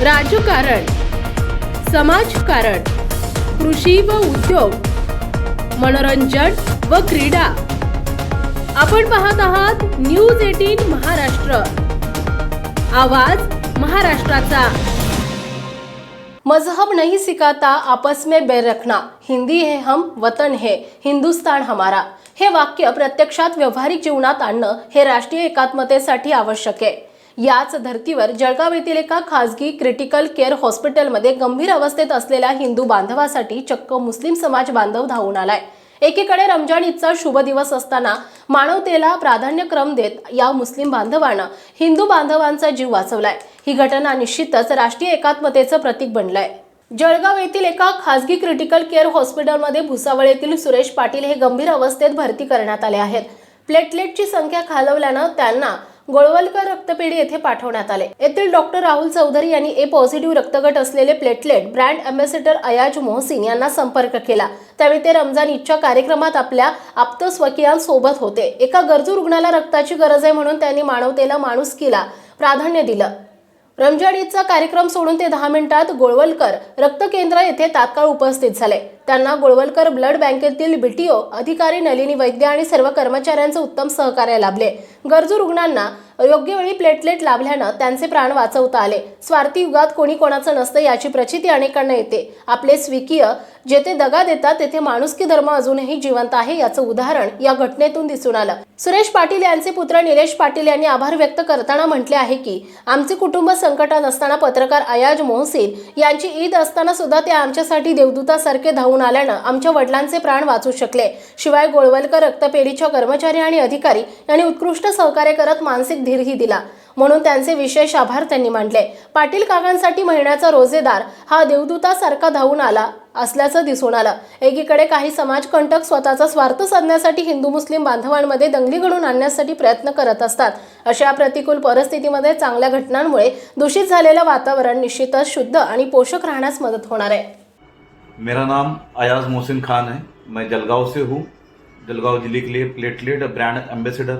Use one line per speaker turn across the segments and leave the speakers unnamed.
राजकारण समाजकारण कृषी व उद्योग मनोरंजन व क्रीडा. आपण पाहत आहात न्यूज एटीन महाराष्ट्र. आवाज महाराष्ट्राचा. मजहब नहीं सिखाता आपस में बैर रखना. हिंदी है हम वतन है हिंदुस्तान हमारा. हे वाक्य प्रत्यक्षात व्यावहारिक जीवनात आणणं हे राष्ट्रीय एकात्मतेसाठी आवश्यक आहे. याच धर्तीवर जळगाव येथील एका खासगी क्रिटिकल केअर हॉस्पिटलमध्ये गंभीर अवस्थेत असलेल्या हिंदू बांधवासाठी चक्क मुस्लिम समाज बांधव धावून आलाय. एकीकडे रमजान ईदचा शुभ दिवस असताना मानवतेला प्राधान्यक्रम देत या मुस्लिम बांधवानं हिंदू बांधवांचा जीव वाचवलाय. ही घटना निश्चितच राष्ट्रीय एकात्मतेचं प्रतीक बनलंय. जळगाव येथील एका खासगी क्रिटिकल केअर हॉस्पिटलमध्ये भुसावळ येथील सुरेश पाटील हे गंभीर अवस्थेत भरती करण्यात आले आहेत. प्लेटलेटची संख्या खालवल्यानं त्यांना गोळवलकर रक्तपेढी येथे पाठवण्यात आले. येथील डॉक्टर राहुल चौधरी यांनी ए पॉझिटिव्ह रक्तगट असलेले platelet brand ambassador Ayaz Mohsin यांना संपर्क केला. त्यावेळी ते रमजान ईदच्या कार्यक्रमात आपल्या आप्त स्वकीयांसोबत होते. एका गरजू रुग्णाला रक्ताची गरज आहे म्हणून त्यांनी मानवतेला माणूस केला. प्राधान्य दिलं. रमजान ईदचा कार्यक्रम सोडून ते दहा मिनिटात गोळवलकर रक्त केंद्र येथे तात्काळ उपस्थित झाले. त्यांना गोळवलकर ब्लड बँकेतील बीटीओ अधिकारी नलिनी वैद्य आणि सर्व कर्मचाऱ्यांचे उत्तम सहकार्य लाभले. गरजू रुग्णांना योग्य वेळी प्लेटलेट लाभल्यानं त्यांचे प्राण वाचवता आले. स्वार्थी युगात कोणी कोणाचं नसतं याची प्रचिती अनेकांना येते. आपले स्वीकीय जेथे दगा देतात तेथे माणुसकी धर्म अजूनही जिवंत आहे याचं उदाहरण या घटनेतून दिसून आलं. सुरेश पाटील यांचे पुत्र निलेश पाटील यांनी आभार व्यक्त करताना म्हटले आहे की आमचे कुटुंब संकटात असताना पत्रकार अयाज मोहसिन यांची ईद असताना सुद्धा ते आमच्यासाठी देवदूतासारखे धावून आल्यानं आमच्या वडिलांचे प्राण वाचू शकले. शिवाय गोळवलकर रक्तपेढीच्या कर्मचारी आणि अधिकारी यांनी उत्कृष्ट सहकार्य करत मानसिक धीरही दिला. म्हणून त्यांचे विशेष आभार त्यांनी मांडले पाटील काकांसाठी महिन्याचा रोजेदार हा देवदूतासारखा धावून आला असल्याचं दिसून आलं. एकीकडे काही समाजकंटक स्वतःचा स्वार्थ साधण्यासाठी हिंदू मुस्लिम बांधवांमध्ये दंगली घडून आणण्यासाठी प्रयत्न करत असतात. अशा प्रतिकूल परिस्थितीमध्ये चांगल्या घटनांमुळे दूषित झालेलं वातावरण निश्चितच शुद्ध आणि पोषक राहण्यास मदत होणार आहे.
मेरा नाम अयाज मोहसिन खान है. मैं जलगांव से हूँ. जलगांव जिले के लिए प्लेटलेट ब्रांड एम्बेसडर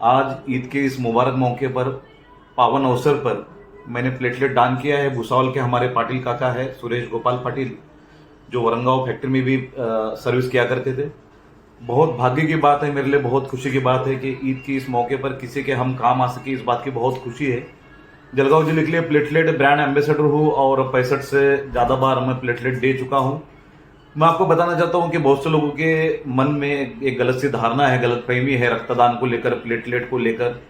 आज ईद के इस मुबारक मौके पर पावन अवसर पर मैंने प्लेटलेट दान किया है। भुसावल के हमारे पाटिल काका है सुरेश गोपाल पाटिल जो वरंगाव फैक्ट्री में भी अ, सर्विस किया करते थे। बहुत भाग्य की बात है मेरे लिए बहुत खुशी की बात है कि ईद की इस मौके पर किसी के हम काम आ सके इस बात की बहुत खुशी है। जलगांव ज़िले के लिए प्लेटलेट ब्रांड एम्बेसडर हूँ और पैंसठ से ज़्यादा बार मैं प्लेटलेट दे चुका हूँ। मैं आपको बताना चाहता हूँ कि बहुत से लोगों के मन में एक गलत सी धारणा है, गलत प्रेमी है, रक्तदान को लेकर प्लेटलेट को लेकर।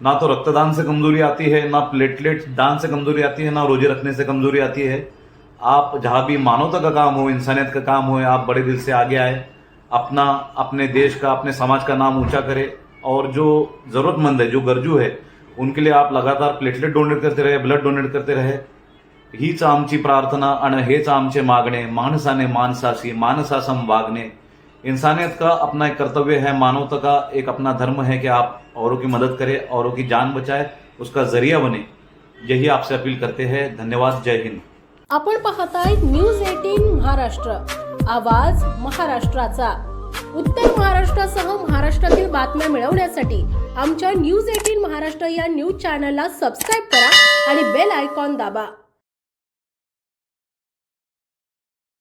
ना तो रक्तदान से कमज़ोरी आती है, ना प्लेटलेट दान से कमज़ोरी आती है, ना रोज़े रखने से कमज़ोरी आती है। आप जहाँ भी मानवता का काम हो, इंसानियत का काम हो, आप बड़े दिल से आगे आए, अपना, अपने देश का, अपने समाज का नाम ऊँचा करें, और जो ज़रूरतमंद है, जो गरजू है, उनके लिए आप लगातार प्लेटलेट डोनेट करते रहे ब्लड डोनेट करते रहे। हीच आमची प्रार्थना आणि हेच आमचे मागणे माणसाने माणसाशी माणसासम वागणे. इंसानियत का अपना एक कर्तव्य है मानवता का एक अपना धर्म है कि आप औरों की मदद करें औरों की जान बचाए उसका जरिया बने। यही आपसे अपील करते हैं। धन्यवाद। जय हिंद।
आपण पाहताय न्यूज एटीन महाराष्ट्र. आवाज महाराष्ट्राचा. उत्तर महाराष्ट्रासह महाराष्ट्रातील बातम्या मिळवण्यासाठी आमच्या न्यूज एटीन महाराष्ट्र या न्यूज चॅनलला सबस्क्राईब करा आणि बेल आयकॉन दाबा.